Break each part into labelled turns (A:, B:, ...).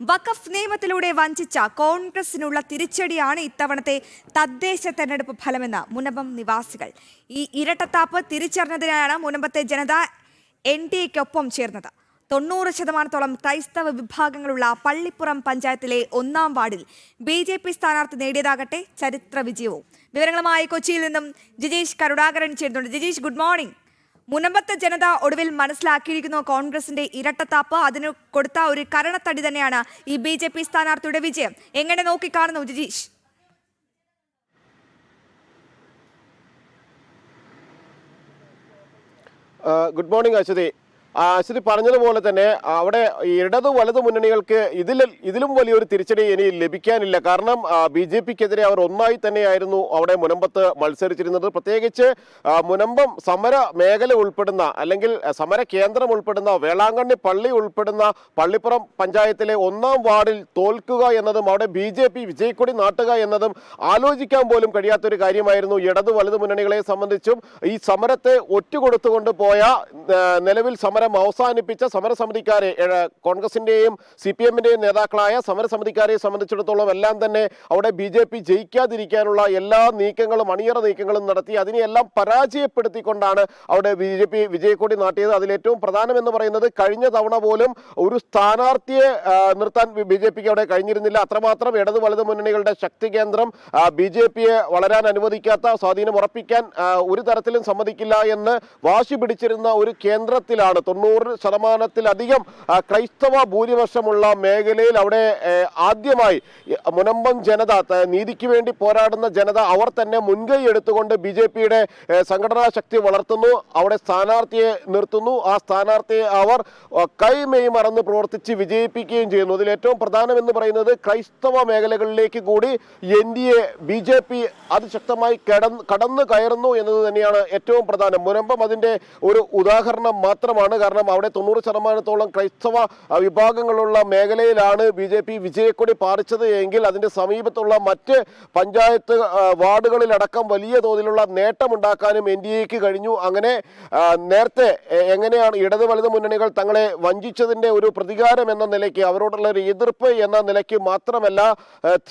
A: വഖഫ് നിയമത്തിലൂടെ വഞ്ചിച്ച കോൺഗ്രസിനുള്ള തിരിച്ചടിയാണ് ഇത്തവണത്തെ തദ്ദേശ തെരഞ്ഞെടുപ്പ് ഫലമെന്ന് മുനമ്പം നിവാസികൾ. ഈ ഇരട്ടത്താപ്പ് തിരിച്ചറിഞ്ഞതിനാണ് മുനമ്പത്തെ ജനത എൻ ഡി എക്കൊപ്പം ചേർന്നത്. തൊണ്ണൂറ് ശതമാനത്തോളം ക്രൈസ്തവ വിഭാഗങ്ങളുള്ള പള്ളിപ്പുറം പഞ്ചായത്തിലെ ഒന്നാം വാർഡിൽ ബി ജെ പി സ്ഥാനാർത്ഥി നേടിയതാകട്ടെ ചരിത്ര വിജയവും. വിവരങ്ങളുമായി കൊച്ചിയിൽ നിന്നും ജിജീഷ് കരുണാകരൻ ചേരുന്നുണ്ട്. ജിജീഷ് ഗുഡ് മോർണിംഗ് മുനമ്പത്തെ ജനത ഒടുവിൽ മനസ്സിലാക്കിയിരിക്കുന്നു കോൺഗ്രസിന്റെ ഇരട്ടത്താപ്പ്. അതിന് കൊടുത്ത ഒരു കരണത്തടി തന്നെയാണ് ഈ ബി ജെ പി സ്ഥാനാർത്ഥിയുടെ വിജയം. എങ്ങനെ നോക്കിക്കാണുന്നു Jijeesh?
B: Good morning Aswathy. Aswathy പറഞ്ഞതുപോലെ തന്നെ അവിടെ ഇടതു വലതു മുന്നണികൾക്ക് ഇതിൽ ഇതിലും വലിയൊരു തിരിച്ചടി ഇനി ലഭിക്കാനില്ല. കാരണം ബി ജെ പിക്കെതിരെ അവർ ഒന്നായി തന്നെയായിരുന്നു അവിടെ മുനമ്പത്ത് മത്സരിച്ചിരുന്നത്. പ്രത്യേകിച്ച് മുനമ്പം സമര മേഖല ഉൾപ്പെടുന്ന അല്ലെങ്കിൽ സമര കേന്ദ്രം ഉൾപ്പെടുന്ന വേളാങ്കണ്ണി പള്ളി ഉൾപ്പെടുന്ന പള്ളിപ്പുറം പഞ്ചായത്തിലെ ഒന്നാം വാർഡിൽ തോൽക്കുക എന്നതും അവിടെ ബി ജെ പി വിജയക്കൊടി നാട്ടുക എന്നതും ആലോചിക്കാൻ പോലും കഴിയാത്തൊരു കാര്യമായിരുന്നു ഇടതു വലതു മുന്നണികളെ സംബന്ധിച്ചും. ഈ സമരത്തെ ഒറ്റുകൊടുത്തുകൊണ്ട് പോയ നിലവിൽ സമരം അവസാനിപ്പിച്ച സമരസമിതിക്കാരെ കോൺഗ്രസിന്റെയും സി പി എമ്മിന്റെയും നേതാക്കളായ സമരസമിതിക്കാരെ സംബന്ധിച്ചിടത്തോളം എല്ലാം തന്നെ അവിടെ ബി ജെ പി ജയിക്കാതിരിക്കാനുള്ള എല്ലാ നീക്കങ്ങളും അണിയറ നീക്കങ്ങളും നടത്തി അതിനെയെല്ലാം പരാജയപ്പെടുത്തിക്കൊണ്ടാണ് അവിടെ ബി ജെ പി വിജയക്കൊടി നാട്ടിയത്. അതിലേറ്റവും പ്രധാനമെന്ന് പറയുന്നത് കഴിഞ്ഞ തവണ പോലും ഒരു സ്ഥാനാർത്ഥിയെ നിർത്താൻ ബി ജെ പിക്ക് അവിടെ കഴിഞ്ഞിരുന്നില്ല. അത്രമാത്രം ഇടതു വലതു മുന്നണികളുടെ ശക്തി കേന്ദ്രം ബി ജെ പിയെ വളരാൻ അനുവദിക്കാത്ത സ്വാധീനം ഉറപ്പിക്കാൻ ഒരു തരത്തിലും സമ്മതിക്കില്ല എന്ന് വാശി പിടിച്ചിരുന്ന ഒരു കേന്ദ്രത്തിലാണ്. തൊണ്ണൂറ് ശതമാനത്തിലധികം ക്രൈസ്തവ ഭൂരിപക്ഷമുള്ള മേഖലയിൽ അവിടെ ആദ്യമായി മുനമ്പം ജനത നീതിക്ക് വേണ്ടി പോരാടുന്ന ജനത അവർ തന്നെ മുൻകൈ എടുത്തുകൊണ്ട് ബി സംഘടനാ ശക്തി വളർത്തുന്നു അവിടെ സ്ഥാനാർത്ഥിയെ നിർത്തുന്നു. ആ സ്ഥാനാർത്ഥിയെ അവർ കൈമെയ് മറന്ന് പ്രവർത്തിച്ച് വിജയിപ്പിക്കുകയും ചെയ്യുന്നു. അതിൽ ഏറ്റവും പ്രധാനമെന്ന് പറയുന്നത് ക്രൈസ്തവ മേഖലകളിലേക്ക് കൂടി എൻ ഡി എ അതിശക്തമായി കടന്ന് കടന്നു കയറുന്നു എന്നത് തന്നെയാണ് ഏറ്റവും പ്രധാനം. മുനമ്പം അതിന്റെ ഒരു ഉദാഹരണം മാത്രമാണ്. കാരണം അവിടെ തൊണ്ണൂറ് ശതമാനത്തോളം ക്രൈസ്തവ വിഭാഗങ്ങളുള്ള മേഖലയിലാണ് ബി ജെ പി വിജയക്കൊടി പാറിച്ചത് എങ്കിൽ അതിന്റെ സമീപത്തുള്ള മറ്റ് പഞ്ചായത്ത് വാർഡുകളിലടക്കം വലിയ തോതിലുള്ള നേട്ടമുണ്ടാക്കാനും എൻ ഡി എക്ക് കഴിഞ്ഞു. അങ്ങനെ നേരത്തെ എങ്ങനെയാണ് ഇടത് വലത് മുന്നണികൾ തങ്ങളെ വഞ്ചിച്ചതിന്റെ ഒരു പ്രതികാരം എന്ന നിലയ്ക്ക് അവരോടുള്ള ഒരു എതിർപ്പ് എന്ന നിലയ്ക്ക് മാത്രമല്ല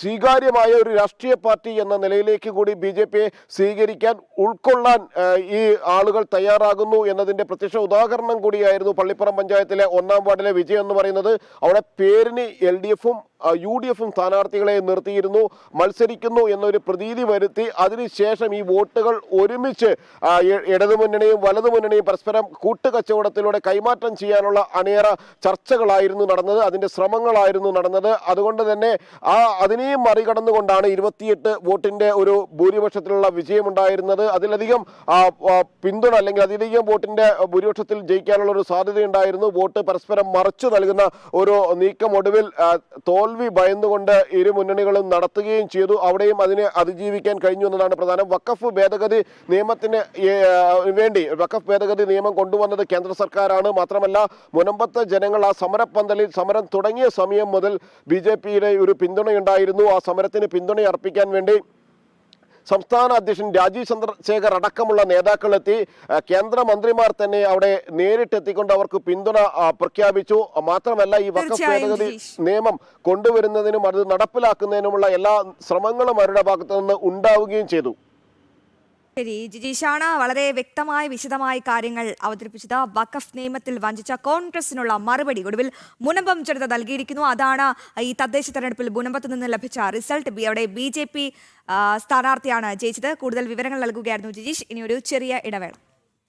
B: സ്വീകാര്യമായ ഒരു രാഷ്ട്രീയ പാർട്ടി എന്ന നിലയിലേക്ക് കൂടി ബി ജെ പിയെ സ്വീകരിക്കാൻ ഉൾക്കൊള്ളാൻ ഈ ആളുകൾ തയ്യാറാകുന്നു എന്നതിന്റെ പ്രത്യക്ഷ ഉദാഹരണം കൂടിയായിരുന്നു പള്ളിപ്പുറം പഞ്ചായത്തിലെ ഒന്നാം വാർഡിലെ വിജയം എന്ന് പറയുന്നത്. അവിടെ പേരിന് എൽ ഡി എഫും യു ഡി എഫും സ്ഥാനാർത്ഥികളെ നിർത്തിയിരുന്നു മത്സരിക്കുന്നു എന്നൊരു പ്രതീതി വരുത്തി. അതിനുശേഷം ഈ വോട്ടുകൾ ഒരുമിച്ച് ഇടതുമുന്നണിയും വലതുമുന്നണിയും പരസ്പരം കൂട്ടുകച്ചവടത്തിലൂടെ കൈമാറ്റം ചെയ്യാനുള്ള അണിയറ ചർച്ചകളായിരുന്നു നടന്നത് അതിന്റെ ശ്രമങ്ങളായിരുന്നു നടന്നത്. അതുകൊണ്ട് തന്നെ ആ അതിനെയും മറികടന്നുകൊണ്ടാണ് ഇരുപത്തിയെട്ട് വോട്ടിന്റെ ഒരു ഭൂരിപക്ഷത്തിലുള്ള വിജയമുണ്ടായിരുന്നത്. അതിലധികം പിന്തുണ അല്ലെങ്കിൽ അതിലധികം വോട്ടിന്റെ ഭൂരിപക്ഷത്തിൽ ജയിക്കാനുള്ള ഒരു സാധ്യതയുണ്ടായിരുന്നു. വോട്ട് പരസ്പരം മറച്ചു നൽകുന്ന ഒരു നീക്കം ഒടുവിൽ ആ, തോൽവി ഭയന്നുകൊണ്ട് ഇരു മുന്നണികളും നടത്തുകയും ചെയ്തു. അവിടെയും അതിനെ അതിജീവിക്കാൻ കഴിഞ്ഞു എന്നതാണ് പ്രധാനം. വക്കഫ് ഭേദഗതി നിയമത്തിന് വേണ്ടി വക്കഫ് ഭേദഗതി നിയമം കൊണ്ടുവന്നത് കേന്ദ്ര സർക്കാരാണ്. മാത്രമല്ല മുനമ്പത്തെ ജനങ്ങൾ ആ സമരപ്പന്തലിൽ സമരം തുടങ്ങിയ സമയം മുതൽ ബി ഒരു പിന്തുണയുണ്ടായിരുന്നു. ആ സമരത്തിന് പിന്തുണയർപ്പിക്കാൻ വേണ്ടി സംസ്ഥാന അധ്യക്ഷൻ രാജീവ് ചന്ദ്രശേഖർ അടക്കമുള്ള നേതാക്കളെത്തി കേന്ദ്രമന്ത്രിമാർ തന്നെ അവിടെ നേരിട്ടെത്തിക്കൊണ്ട് അവർക്ക് പിന്തുണ പ്രഖ്യാപിച്ചു. മാത്രമല്ല ഈ
A: വക്ക
B: ഭേദഗതി നിയമം കൊണ്ടുവരുന്നതിനും അത് നടപ്പിലാക്കുന്നതിനുമുള്ള എല്ലാ ശ്രമങ്ങളും അവരുടെ ഭാഗത്തു നിന്ന് ഉണ്ടാവുകയും ചെയ്തു.
A: ശരി ജിജീഷാണ് വളരെ വ്യക്തമായി വിശദമായി കാര്യങ്ങൾ അവതരിപ്പിച്ചത്. വഖഫ് നിയമത്തിൽ വഞ്ചിച്ച കോൺഗ്രസിനുള്ള മറുപടി ഒടുവിൽ മുനമ്പം ജനത നൽകിയിരിക്കുന്നു. അതാണ് ഈ തദ്ദേശ തെരഞ്ഞെടുപ്പിൽ മുനമ്പത്ത് നിന്ന് ലഭിച്ച റിസൾട്ട്. അവിടെ ബി ജെ പി സ്ഥാനാർത്ഥിയാണ് ജയിച്ചത്. കൂടുതൽ വിവരങ്ങൾ നൽകുകയായിരുന്നു ജിജീഷ്. ഇനി ഒരു ചെറിയ ഇടവേള.